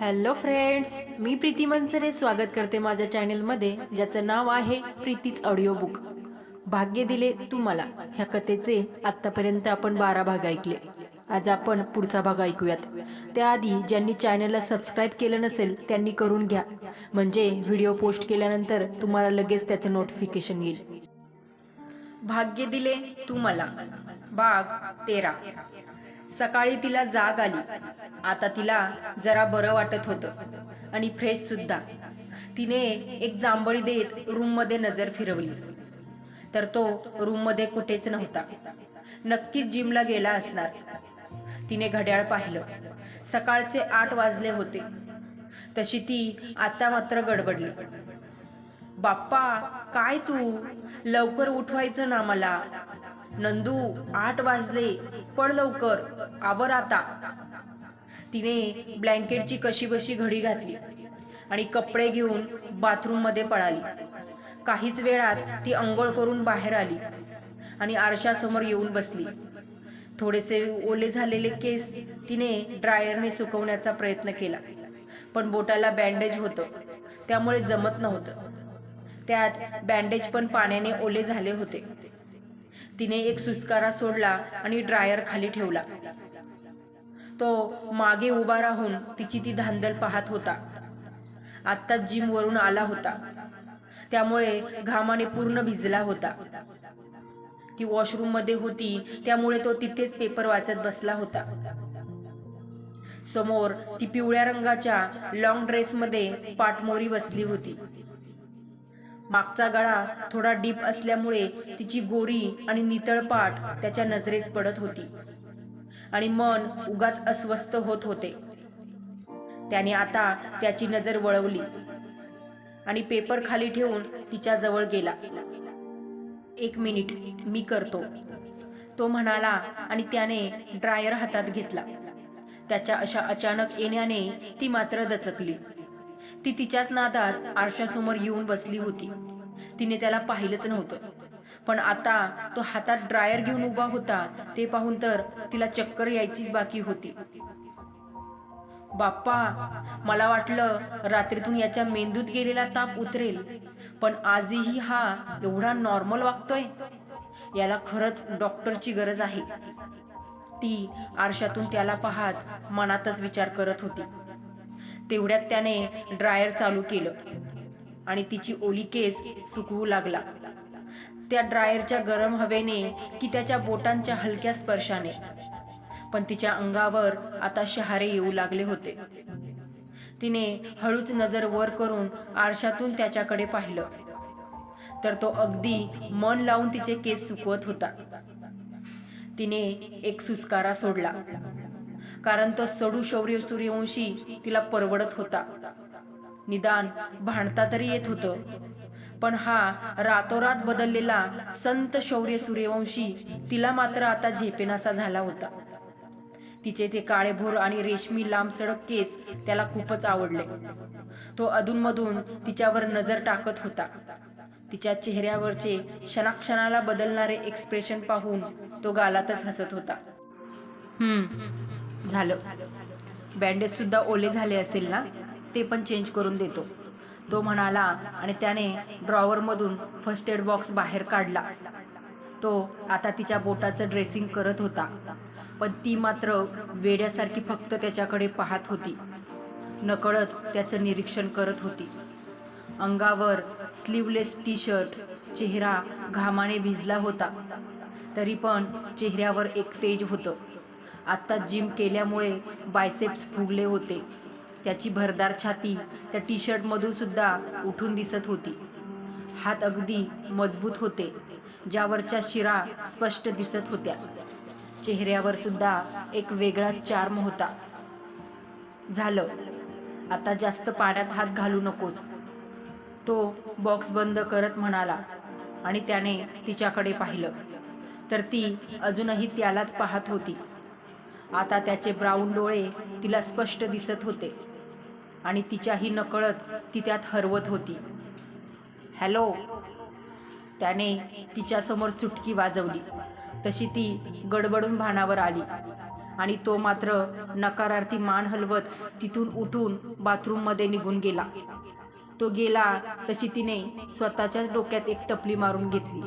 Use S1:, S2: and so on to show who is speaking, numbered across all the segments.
S1: Hello friends मी प्रीती मनसरे स्वागत करते माझ्या चॅनेलमध्ये ज्याचं नाव आहे प्रीतीच ऑडिओ बुक भाग्य दिले तू मला ह्या कथेचे आत्तापर्यंत आपण बारा भाग ऐकले. आज आपण पुढचा भाग ऐकूयात. त्याआधी ज्यांनी चॅनलला सबस्क्राईब केलं नसेल त्यांनी करून घ्या. म्हणजे व्हिडिओ पोस्ट केल्यानंतर तुम्हाला लगेच त्याचं नोटिफिकेशन येईल. भाग्य दिले तू मला तेरा. सकाळी तिला जाग आली. आता तिला जरा बरं वाटत होतं आणि फ्रेश सुद्धा. तिने एक जांभळी देत रूममध्ये नजर फिरवली. तर तो रूममध्ये कुठेच नव्हता. नक्कीच जिमला गेला असणार. तिने घड्याळ पाहिलं. सकाळचे आठ वाजले होते. तशी ती आता मात्र गडबडली. बाप्पा काय तू? लवकर उठवायचं ना मला. नंदू आठ वाजले. पण लवकर आवर आता. तिने ब्लँकेटची कशी बशी घडी घातली आणि कपडे घेऊन बाथरूममध्ये पळाली. काहीच वेळात ती अंघोळ करून बाहेर आली आणि आरशासमोर येऊन बसली. थोडेसे ओले झालेले केस तिने ड्रायरने सुकवण्याचा प्रयत्न केला पण बोटाला बँडेज होतं. त्यामुळे जमत नव्हतं. त्यात बँडेज पण पाण्याने ओले झाले होते. तिने एक सुस्कारा सोडला आणि ड्रायर खाली ठेवला. तो मागे उभा राहून तिची ती धांदल पाहत होता. आत्ताच जिम वरून आला होता. त्यामुळे घामाने पूर्ण भिजला होता. ती वॉशरूममध्ये होती त्यामुळे तो तिथेच पेपर वाचत बसला होता. समोर ती पिवळ्या रंगाच्या लॉंग ड्रेसमध्ये पाठमोरी बसली होती. मागचा गळा थोडा डीप असल्यामुळे तिची गोरी आणि नितळ पाठ त्याच्या नजरेस पडत होती. आणि मन उगाच अस्वस्थ होत होते. त्याने आता त्याची नजर वळवली आणि पेपर खाली ठेवून तिच्या जवळ गेला. एक मिनिट मी करतो. तो म्हणाला आणि त्याने ड्रायर हातात घेतला. त्याच्या अशा अचानक येण्याने ती मात्र दचकली. ती तिच्याच नादात आरशासमोर येऊन बसली होती. तिने त्याला पाहिलंच नव्हतं. पण आता तो हातात ड्रायर घेऊन उभा होता ते पाहून तर तिला चक्कर यायचीच बाकी होती. बाप्पा मला वाटलं रात्रीतून याच्या मेंदूत गेलेला ताप उतरेल पण आजही हा एवढा नॉर्मल वागतोय? याला खरंच डॉक्टरची गरज आहे. ती आरशातून त्याला पाहत मनातच विचार करत होती. तेवढ्यात त्याने ड्रायर चालू केलं आणि तिची ओली केस सुकवू लागला. त्या ड्रायरच्या गरम हवेने की त्याच्या बोटांच्या हलक्या स्पर्शाने. पण तिच्या अंगावर आता शहारे येऊ लागले होते. तिने हळूच नजर वर करून आरशातून त्याच्याकडे पाहिलं. तर तो अगदी मन लावून तिचे केस सुकवत होता. तिने एक सुस्कारा सोडला. कारण तो सडू शौर्य सूर्यवंशी तिला परवडत होता. निदान भांडता तरी येत होतं. पण हा रातोरात बदललेला संत शौर्य सूर्यवंशी तिला मात्र आता झेपेनासा झाला होता. तिचे ते काळेभोर आणि रेशमी लांब सडक केस त्याला खूपच आवडले. तो अधूनमधून तिच्यावर नजर टाकत होता. तिच्या चेहऱ्यावरचे क्षणाक्षणाला बदलणारे एक्सप्रेशन पाहून तो गालातच हसत होता. हम्म झालं. बँडेजसुद्धा ओले झाले असेल ना ते पण चेंज करून देतो. तो म्हणाला आणि त्याने ड्रॉवरमधून फर्स्ट एड बॉक्स बाहेर काढला. तो आता तिच्या बोटाचं ड्रेसिंग करत होता. पण ती मात्र वेड्यासारखी फक्त त्याच्याकडे पाहत होती. नकळत त्याचं निरीक्षण करत होती. अंगावर स्लीवलेस टी शर्ट चेहरा घामाने भिजला होता. तरी पण चेहऱ्यावर एक तेज होतं. आत्ता जिम केल्यामुळे बायसेप्स फुगले होते. त्याची भरदार छाती त्या टी शर्टमधून सुद्धा उठून दिसत होती. हात अगदी मजबूत होते ज्यावरच्या शिरा स्पष्ट दिसत होत्या. चेहऱ्यावर सुद्धा एक वेगळा चार्म होता. झालं. आता जास्त पाण्यात हात घालू नकोस. तो बॉक्स बंद करत म्हणाला आणि त्याने तिच्याकडे पाहिलं. तर ती अजूनही त्यालाच पाहत होती. आता त्याचे ब्राऊन डोळे तिला स्पष्ट दिसत होते. आणि तिच्याही नकळत ती त्यात हरवत होती. हॅलो. त्याने तिच्यासमोर चुटकी वाजवली. तशी ती गडबडून भानावर आली. आणि तो मात्र नकारार्थी मान हलवत तिथून उठून बाथरूममध्ये निघून गेला. तो गेला तशी तिने स्वतःच्याच डोक्यात एक टपली मारून घेतली.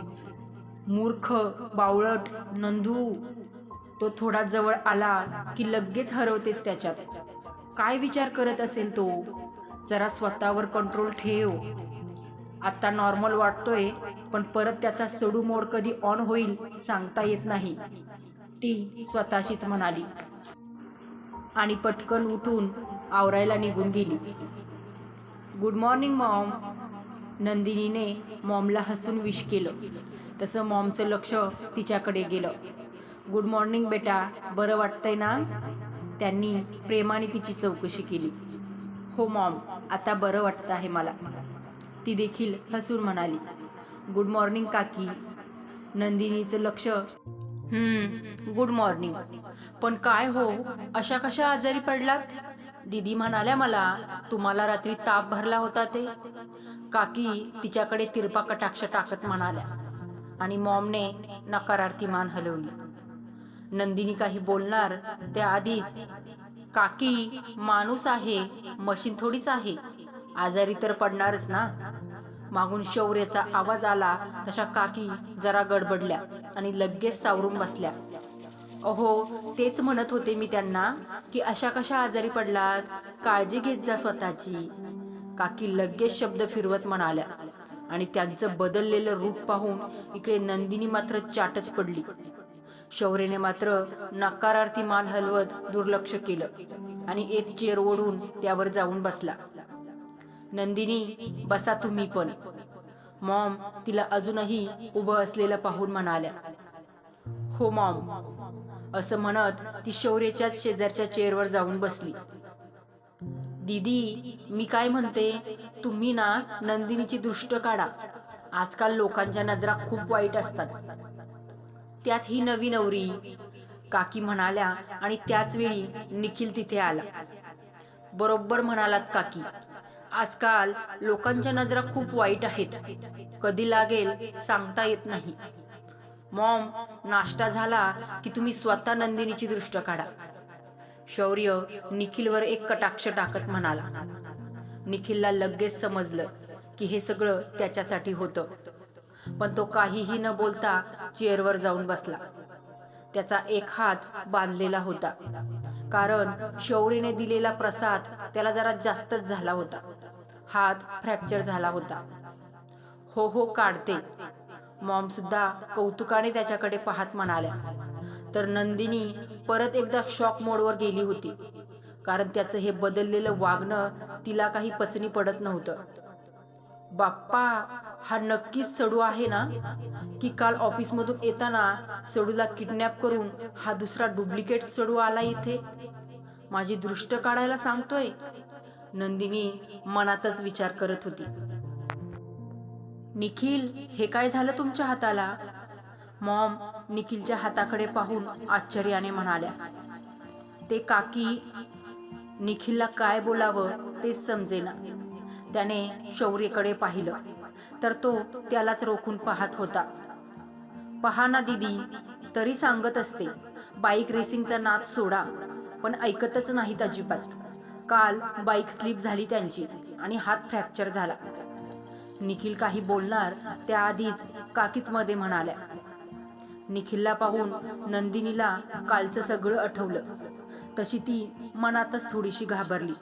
S1: मूर्ख बावळट नंदू तो थोडा जवळ आला की लगेच हरवतेस त्याच्यात. काय विचार करत असेल तो? जरा स्वतःवर कंट्रोल ठेव. आता नॉर्मल वाटतोय पण परत त्याचा सडू मोड कधी ऑन होईल सांगता येत नाही. ती स्वतःशीच म्हणाली. आणि पटकन उठून आवरायला निघून गेली. गुड मॉर्निंग मॉम नंदिनीने मॉमला हसून विश केलं. तसं मॉमचं लक्ष तिच्याकडे गेलं. गुड मॉर्निंग बेटा. बरं वाटतंय ना? त्यांनी प्रेमाने तिची चौकशी केली. हो मॉम. आता बरं वाटतं आहे मला. ती देखील हसून म्हणाली. गुड मॉर्निंग काकी. नंदिनीचं लक्ष. गुड मॉर्निंग पण काय हो? अशा कशा आजारी पडलात? दीदी म्हणाल्या मला तुम्हाला रात्री ताप भरला होता ते. काकी तिच्याकडे तिरपा कटाक्ष टाकत म्हणाल्या. आणि मॉमने नकारार्थी मान हलवली. नंदिनी काही बोलणार त्याआधीच काकी माणूस आहे मशीन थोडीच आहे आजारी तर पडणारच ना? मागून शौर्याचा आवाज आला तशा काकी जरा गडबडल्या आणि लगेच सावरून बसल्या. अहो तेच म्हणत होते मी त्यांना की अशा कशा आजारी पडलात? काळजी घेत जा स्वतःची. काकी लगेच शब्द फिरवत म्हणाल्या आणि त्यांचं बदललेलं रूप पाहून इकडे नंदिनी मात्र चाटच पडली. शौर्यने मात्र नकारार्थी माल हलवत दुर्लक्ष केलं आणि एक चेअर ओढून त्यावर जाऊन बसला. नंदिनी बसा तुम्ही पण. मॉम तिला अजूनही उभं असलेलं पाहून म्हणाल्या. हो मॉम. असं म्हणत ती शौर्यच्याच शेजारच्या चेअरवर जाऊन बसली. दीदी मी काय म्हणते? तुम्ही ना नंदिनीची दृष्ट काढा. आजकाल लोकांच्या नजरा खूप वाईट असतात. त्यात ही नवी नवरी. काकी म्हणाल्या आणि त्याच वेळी निखिल तिथे आला. बरोबर म्हणालात काकी आजकाल लोकांच्या नजरा खूप वाईट आहेत. कधी लागेल सांगता येत नाही. मॉम नाश्ता झाला की तुम्ही स्वतः नंदिनीची दृष्ट काढा. शौर्य निखिलवर एक कटाक्ष टाकत म्हणाला. निखिलला लगेच समजलं की हे सगळं त्याच्यासाठी होतं. पण तो काहीही न बोलता चेअरवर जाऊन बसला. त्याचा एक हात बांधलेला होता. कारण शौर्यने दिलेला प्रसाद त्याला जरा जास्तच झाला होता. हात फ्रॅक्चर झाला होता. हो हो काढते. मॉम सुद्धा कौतुकाने त्याच्याकडे पाहत म्हणाल्या. तर नंदिनी परत एकदा शॉक मोडवर गेली होती. कारण त्याचं हे बदललेलं वागणं तिला काही पचनी पडत नव्हतं. बाप्पा! हा नक्कीच सडू आहे ना की काल ऑफिसमधून येताना सडूला किडनॅप करून हा दुसरा डुप्लिकेट सडू आला इथे? माझी दृष्ट काढायला सांगतोय? नंदिनी मनातच विचार करत होती. निखिल हे काय झालं तुमच्या हाताला? मॉम निखिलच्या हाताकडे पाहून आश्चर्याने म्हणाल्या. ते काकी निखिलला काय बोलावं तेच समजेना. त्याने शौर्यकडे पाहिलं. तर तो त्यालाच रोखून पाहत होता. पहा ना दिदी तरी सांगत असते बाईक रेसिंगचा नाद सोडा पण ऐकतच नाहीत अजिबात. काल बाईक स्लिप झाली त्यांची आणि हात फ्रॅक्चर झाला. निखिल काही बोलणार त्याआधीच काकीच मध्ये म्हणाल्या. निखिलला पाहून नंदिनीला कालचं सगळं आठवलं. तशी ती मनातच थोडीशी घाबरली.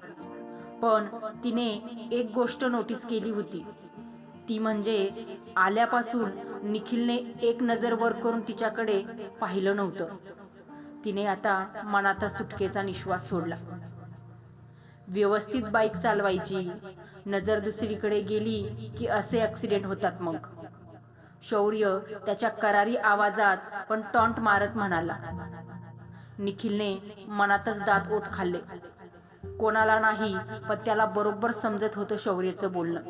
S1: पण तिने एक गोष्ट नोटीस केली होती. ती म्हणजे आल्यापासून निखिलने एक नजर वर करून तिच्याकडे पाहिलं नव्हतं. तिने आता मनातच सुटकेचा निश्वास सोडला. व्यवस्थित बाईक चालवायची. नजर दुसरीकडे गेली की असे ऍक्सिडेंट होतात मग. शौर्य त्याच्या करारी आवाजात पण टॉन्ट मारत म्हणाला. निखिलने मनातच दात ओठ खाल्ले. कोणाला नाही पण त्याला बरोबर समजत होतं शौर्यचं बोलणं.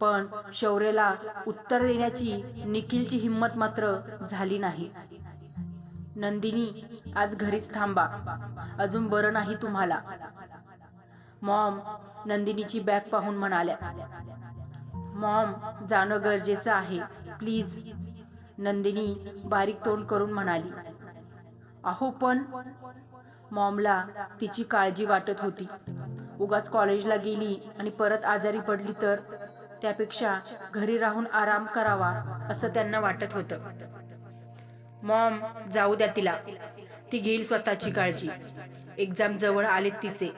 S1: पण शौर्यला उत्तर देण्याची निखिलची हिंमत मात्र झाली नाही. नंदिनी आज घरीच थांबा. अजून बरं नाही तुम्हाला. मॉम नंदिनीची बॅग पाहून म्हणाल्या. मॉम जाणं गरजेचं आहे. प्लीज. नंदिनी बारीक तोंड करून म्हणाली. अहो पण मॉमला तिची काळजी वाटत होती. उगाच कॉलेजला गेली आणि परत आजारी पडली तर? त्यापेक्षा घरी राहून आराम करावा असं त्यांना वाटत होतं. मॉम जाऊ द्या तिला. ती घेईल स्वतःची काळजी. एक्झाम जवळ आलेत तिचे.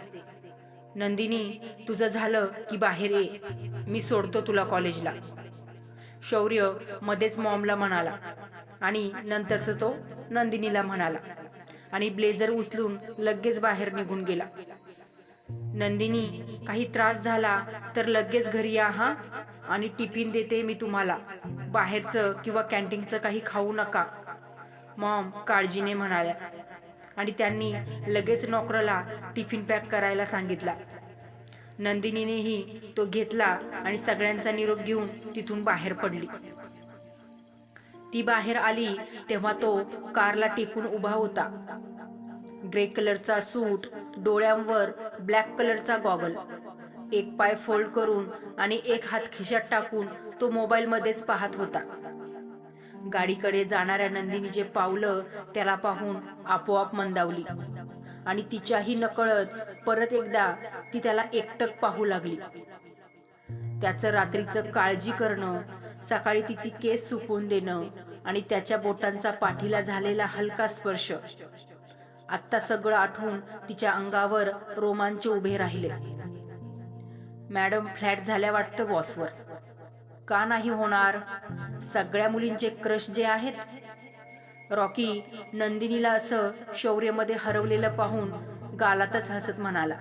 S1: नंदिनी तुझं झालं की बाहेर ये. मी सोडतो तुला कॉलेजला. शौर्य मध्येच मॉमला म्हणाला. आणि नंतरच तो नंदिनीला म्हणाला. आणि ब्लेझर उचलून लगेच बाहेर निघून गेला. नंदिनी काही त्रास झाला तर लगेच घरी या हा? आणि टिफिन देते मी तुम्हाला. बाहेरचं किंवा कॅन्टीनचं काही खाऊ नका. मॉम काळजीने म्हणाल्या. आणि त्यांनी लगेच नोकराला टिफिन पॅक करायला सांगितला. नंदिनीनेही तो घेतला आणि सगळ्यांचा निरोप घेऊन तिथून बाहेर पडली. ती बाहेर आली तेव्हा तो कारला टेकून उभा होता. ग्रे कलरचा सूट डोळ्यांवर ब्लॅक कलरचा गॉगल एक पाय फोल्ड करून आणि एक हात खिशात टाकून तो मोबाईल मध्येच पाहत होता. गाडीकडे जाणाऱ्या नंदिनीचे पावलं त्याला पाहून आपोआप मंदावली. आणि तिच्याही नकळत परत एकदा ती त्याला एकटक पाहू लागली. त्याचं रात्रीचं काळजी करणं सकाळी तिची केस सुकवून देणं आणि त्याच्या बोटांचा पाठीला झालेला हलका स्पर्श. आत्ता सगळं आठवून तिच्या अंगावर रोमांच उभे राहिले. मॅडम फ्लॅट झाल्या वाटतं बॉसवर. का नाही होणार? सगळ्या मुलींचे क्रश जे आहेत? रॉकी नंदिनीला असं शौर्यमध्ये हरवलेलं पाहून गालातच हसत म्हणाला.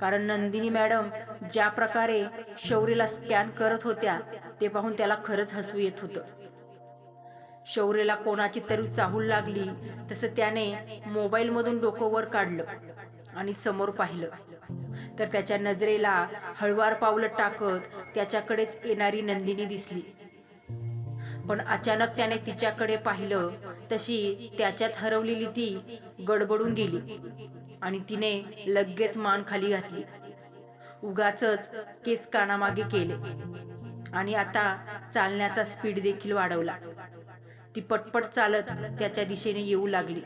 S1: कारण नंदिनी मॅडम ज्या प्रकारे शौर्यला स्कॅन करत होत्या ते पाहून त्याला खरंच हसू येत होतं. शौर्यला कोणाची तरी चाहूल लागली तसं त्याने मोबाईलमधून डोकं वर काढलं आणि समोर पाहिलं. तर त्याच्या नजरेला हळवार पावलं टाकत त्याच्याकडेच येणारी नंदिनी दिसली. पण अचानक त्याने तिच्याकडे पाहिलं तशी त्याच्यात हरवलेली ती गडबडून गेली आणि तिने लगेच मान खाली घातली. उगाचच केस कानामागे केले आणि आता चालण्याचा स्पीड देखील वाढवला. ती पटपट चालत त्याच्या दिशेने येऊ लागली.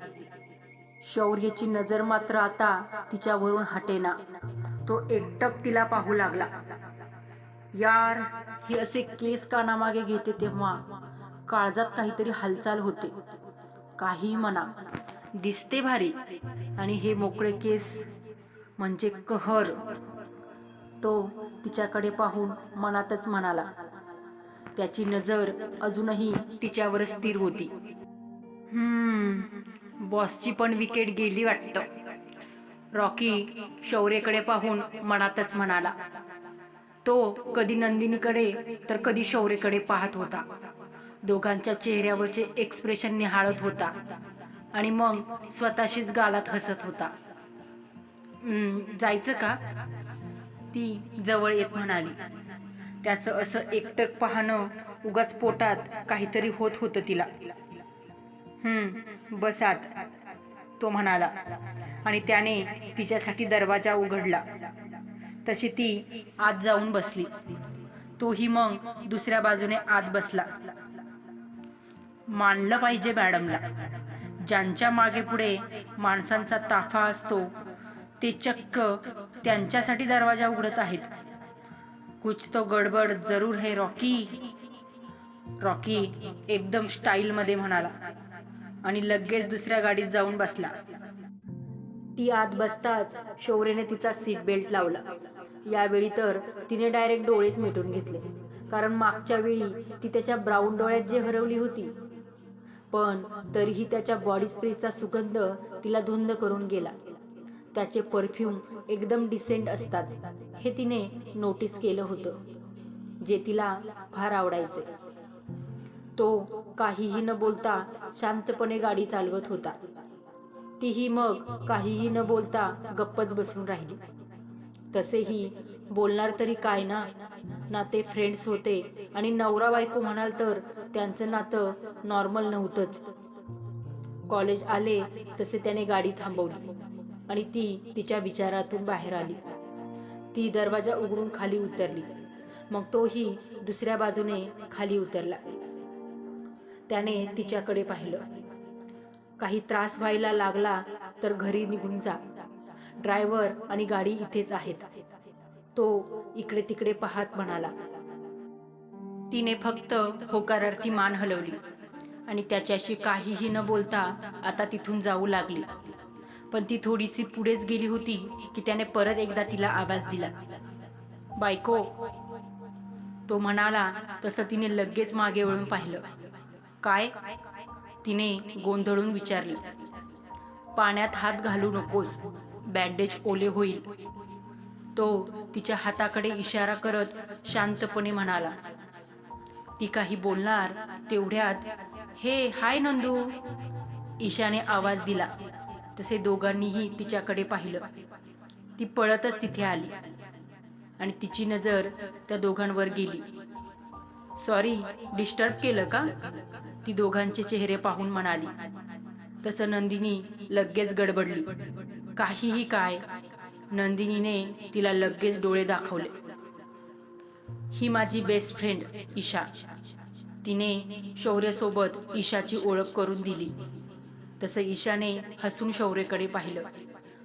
S1: शौर्यची नजर मात्र आता तिच्यावरून हटेना. तो एकटक तिला पाहू लागला. यार ही असे केस कानामागे घेते तेव्हा काळजात काहीतरी हालचाल होते. काही म्हणा. दिसते भारी. आणि हे मोकळे केस म्हणजे कहर. तो तिच्याकडे पाहून मनातच म्हणाला. त्याची नजर अजूनही तिच्यावर स्थिर होती. हम्म बॉसची पण विकेट गेली वाटतं रॉकी शौर्यकडे पाहून मनातच म्हणाला. तो कधी नंदिनीकडे तर कधी शौर्यकडे पाहत होता. दोघांच्या चेहऱ्यावरचे एक्सप्रेशन निहाळत होता आणि मग स्वतःशीच गालात हसत होता. जायचं का? ती जवळ येत म्हणाली. त्याचं असं एकटक पाहणं उगाच पोटात काहीतरी होत होतं तिला. हम्म बसात तो म्हणाला. आणि त्याने तिच्यासाठी दरवाजा उघडला. तशी ती आत जाऊन बसली. तोही मग दुसऱ्या बाजूने आत बसला. मानलं पाहिजे मॅडमला. ज्यांच्या मागे पुढे माणसांचा ताफा असतो ते चक्क त्यांच्यासाठी दरवाजा उघडत आहेत. कुछ तो गडबड जरूर है रॉकी. रॉकी एकदम स्टाईल मध्ये म्हणाला. आणि लगेच दुसऱ्या गाडीत जाऊन बसला. ती आत बसताच शौर्यने तिचा सीट बेल्ट लावला. यावेळी तर तिने डायरेक्ट डोळेच मिटून घेतले. कारण मागच्या वेळी ती त्याच्या ब्राऊन डोळ्यात जे हरवली होती. पण तरीही त्याच्या बॉडी स्प्रेचा सुगंध तिला धुंद करून गेला. त्याचे परफ्यूम एकदम डिसेंट असतात. हे तिने नोटीस केलं होतं जे तिला फार आवडायचे. तो काहीही न बोलता शांतपणे गाडी चालवत होता. तीही मग काहीही न बोलता गप्पच बसून राहिली. तसेही बोलणार तरी काय ना? नाते फ्रेंड्स होते आणि नवरा बायको म्हणाल तर त्यांचं नातं नॉर्मल नव्हतंच. कॉलेज आले तसे त्याने गाडी थांबवली. आणि ती तिच्या विचारातून बाहेर आली. ती दरवाजा उघडून खाली उतरली. मग तोही दुसऱ्या बाजूने खाली उतरला. त्याने तिच्याकडे पाहिलं. काही त्रास व्हायला लागला तर घरी निघून जा. ड्रायव्हर आणि गाडी इथेच आहेत. तो इकडे तिकडे पाहत म्हणाला. तिने फक्त होकारार्थी मान हलवली आणि त्याच्याशी काहीही न बोलता आता तिथून जाऊ लागली. पण ती थोडीशी पुढेच गेली होती की त्याने परत एकदा तिला आवाज दिला. बायको तो म्हणाला तसं तिने लगेच मागे वळून पाहिलं. काय? तिने गोंधळून विचारलं. पाण्यात हात घालू नकोस बँडेज ओले होईल. तो तिच्या हाताकडे इशारा करत शांतपणे म्हणाला. ती काही बोलणार तेवढ्यात हे हाय नंदू ईशाने आवाज दिला. तसे दोघांनीही तिच्याकडे पाहिलं. ती पळतच तिथे आली. आणि तिची नजर त्या दोघांवर गेली. सॉरी डिस्टर्ब केलं का? ती दोघांचे चेहरे पाहून म्हणाली. तसं नंदिनी लगेच गडबडली. काहीही काय? नंदिनीने तिला लगेच डोळे दाखवले. ही माझी बेस्ट फ्रेंड ईशा. तिने शौर्यसोबत ईशाची ओळख करून दिली. तसं ईशाने हसून शौर्यकडे पाहिलं.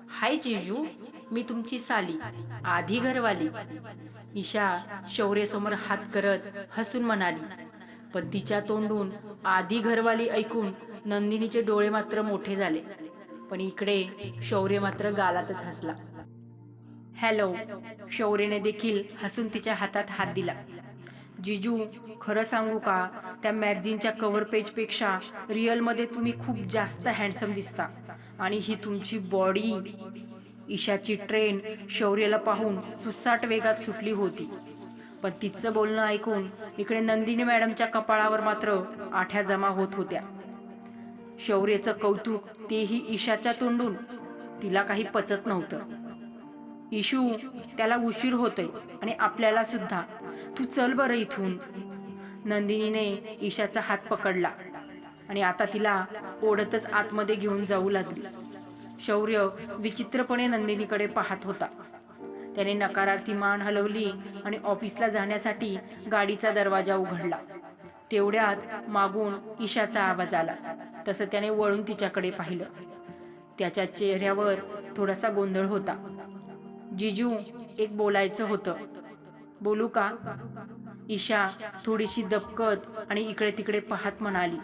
S1: हाय जेजू मी तुमची साली आधी घरवाली. ईशा शौर्यसमोर हात करत हसून म्हणाली पण तिच्या तोंडून आधी घरवाली ऐकून नंदिनीचे डोळे मात्र मोठे झाले. पण इकडे शौर्य मात्र गालातच हसला. हॅलो. शौर्यने देखील हसून तिच्या हातात हात दिला. जिजू खरं सांगू का? त्या मॅगझिनच्या कव्हर पेजपेक्षा रिअलमध्ये तुम्ही खूप जास्त हँडसम दिसता. आणि ही तुमची बॉडी ईशाची ट्रेन शौर्यला पाहून सुसाट वेगात सुटली होती. पण तिचं बोलणं ऐकून इकडे नंदिनी मॅडमच्या कपाळावर मात्र आठ्या जमा होत होत्या. शौर्यचं कौतुक तेही ईशाच्या तोंडून. तिला काही पचत नव्हतं. इशू त्याला उशीर होतोय आणि आपल्याला सुद्धा. तू चल बरं इथून. नंदिनीने ईशाचा हात पकडला आणि आता तिला ओढतच आतमध्ये घेऊन जाऊ लागली. शौर्य विचित्रपणे नंदिनीकडे पाहत होता. त्याने नकारार्थी मान हलवली आणि ऑफिसला जाण्यासाठी गाडीचा दरवाजा उघडला. तेवढ्यात मागून ईशाचा आवाज आला. तसं त्याने वळून तिच्याकडे पाहिलं. त्याच्या चेहऱ्यावर थोडासा गोंधळ होता. जिजू एक बोलायचं होतं. बोलू का? ईशा थोडीशी दबकत आणि इकडे तिकडे पाहत म्हणाली.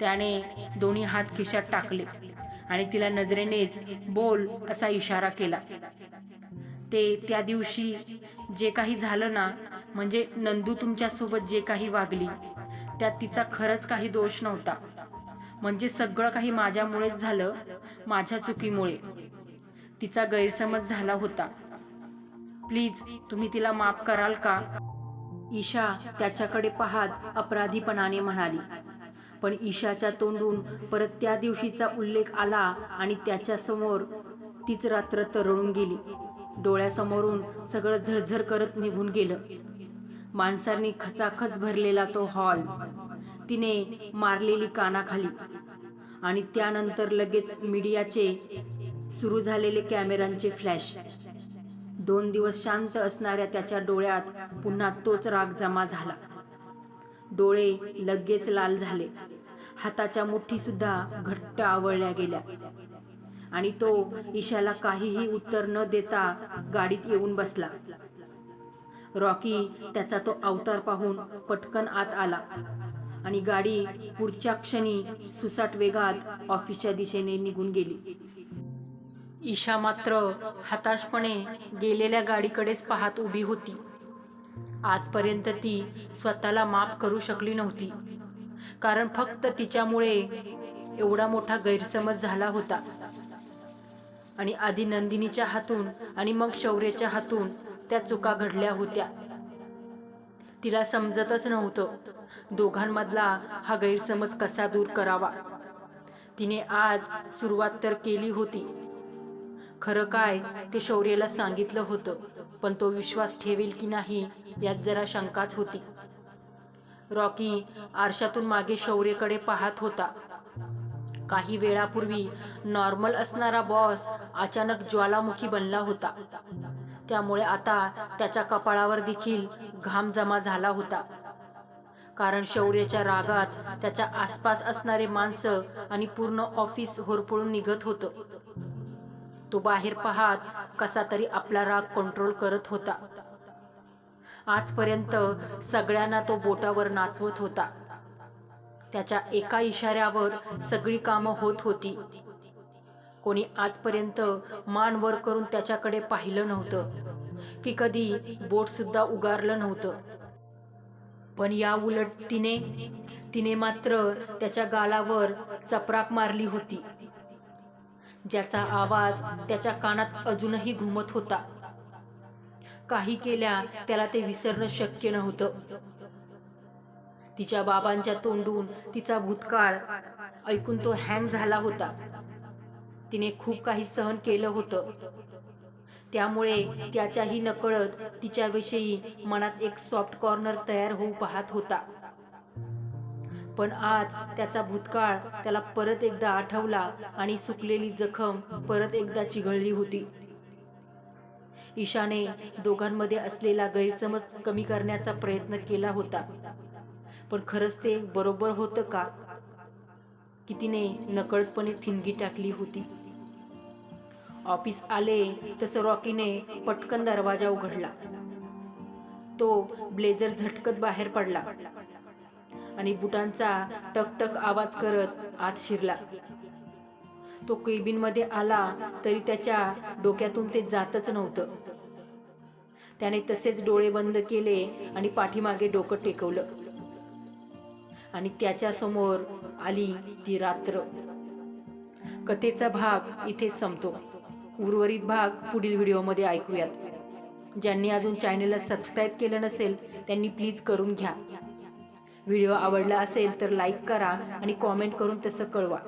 S1: त्याने दोन्ही हात खिशात टाकले आणि तिला नजरेनेच बोल असा इशारा केला. ते त्या दिवशी जे काही झालं ना म्हणजे नंदू तुमच्यासोबत जे काही वागली त्यात तिचा खरंच काही दोष नव्हता. म्हणजे सगळं काही माझ्यामुळेच झालं माझ्या चुकीमुळे. तिचा गैरसमज झाला होता. प्लीज तुम्ही तिला माफ कराल का? ईशा त्याच्याकडे पाहत अपराधीपणाने म्हणाली. पण ईशाच्या तोंडून परत त्या दिवशीचा उल्लेख आला आणि त्याच्यासमोर तीच रात्र तरळून गेली. डोळ्यासमोरून सगळं झरझर करत निघून गेलं. माणसांनी खचाखच भरलेला तो हॉल. तिने मारलेली कानाखाली. आणि त्यानंतर लगेच मीडियाचे सुरू झालेले कॅमेरांचे फ्लॅश. दोन दिवस शांत असणाऱ्या त्याच्या डोळ्यात पुन्हा तोच राग जमा झाला. डोळे लगेच लाल झाले. हाताच्या मुठी सुद्धा घट्ट आवळल्या गेल्या. आणि तो ईशाला काहीही उत्तर न देता गाडीत येऊन बसला. रॉकी त्याचा तो अवतार पाहून पटकन आत आला आणि गाडी पुढच्या क्षणी सुसाट वेगात ऑफिसच्या दिशेने निघून गेली. ईशा मात्र हताशपणे गेलेल्या गाडीकडेच पाहत उभी होती. आजपर्यंत ती स्वतःला माफ करू शकली नव्हती. कारण फक्त तिच्यामुळे एवढा मोठा गैरसमज झाला होता. आणि आधी नंदिनीच्या हातून आणि मग शौर्याच्या हातून त्या चुका घडल्या होत्या. तिला समजतच नव्हतं दोघांमधला हा गैरसमज कसा दूर करावा. तिने आज सुरुवात तर केली होती. खरं काय ते शौर्यला सांगितलं होतं पण तो विश्वास ठेवेल की नाही यात जरा शंकाच होती. रॉकी आरशातून मागे शौर्यकडे पाहत होता. काही वेळापूर्वी नॉर्मल असणारा बॉस अचानक ज्वालामुखी बनला होता. त्यामुळे आता त्याच्या कपाळावर देखील घाम जमा झाला होता. कारण शौर्याच्या रागात त्याच्या आसपास असणारे माणसं आणि पूर्ण ऑफिस होरपळून निघत होतं. तो बाहेर पाहात कसा तरी आपला राग कंट्रोल करत होता. आजपर्यंत सगळ्यांना तो बोटावर नाचवत होता. त्याच्या एका इशाऱ्यावर सगळी कामं होत होती. कोणी आजपर्यंत मान वर करून त्याच्याकडे पाहिलं नव्हतं की कधी बोट सुद्धा उगारलं नव्हतं. पण या उलट तिने तिने मात्र त्याच्या गालावर चपराक मारली होती. ज्याचा आवाज त्याच्या कानात अजूनही घुमत होता. काही केल्या त्याला ते विसरणं शक्य नव्हतं. तिच्या बाबांच्या तोंडून तिचा भूतकाळ ऐकून तो हँग झाला होता. तिने खूप काही सहन केलं होतं. त्यामुळे त्याच्याही नकळत तिच्याविषयी मनात एक सॉफ्ट कॉर्नर तयार होऊ पाहत होता. पण आज त्याचा भूतकाळ त्याला परत एकदा आठवला आणि सुकलेली जखम परत एकदा चिघळली होती. ईशाने दोघांमध्ये असलेला गैरसमज कमी करण्याचा प्रयत्न केला होता. पण खरंच ते बरोबर होतं का? की तिने नकळतपणे ठिणगी टाकली होती. ऑफिस आले तसं रॉकीने पटकन दरवाजा उघडला. तो ब्लेझर झटकत बाहेर पडला. आणि बुटांचा टकटक आवाज करत आत शिरला. तो केबिनमध्ये आला तरी त्याच्या डोक्यातून ते जातच नव्हतं. त्याने तसेच डोळे बंद केले आणि पाठीमागे डोकं टेकवलं. आणि त्याच्यासमोर आली ती रात्र. कथेचा भाग इथे संपतो. उर्वरित भाग पुढील व्हिडिओमध्ये ऐकूयात. ज्यांनी अजून चॅनलला सबस्क्राईब केलं नसेल त्यांनी प्लीज करून घ्या. व्हिडिओ आवडला असेल तर लाईक करा आणि कॉमेंट करून तसं कळवा.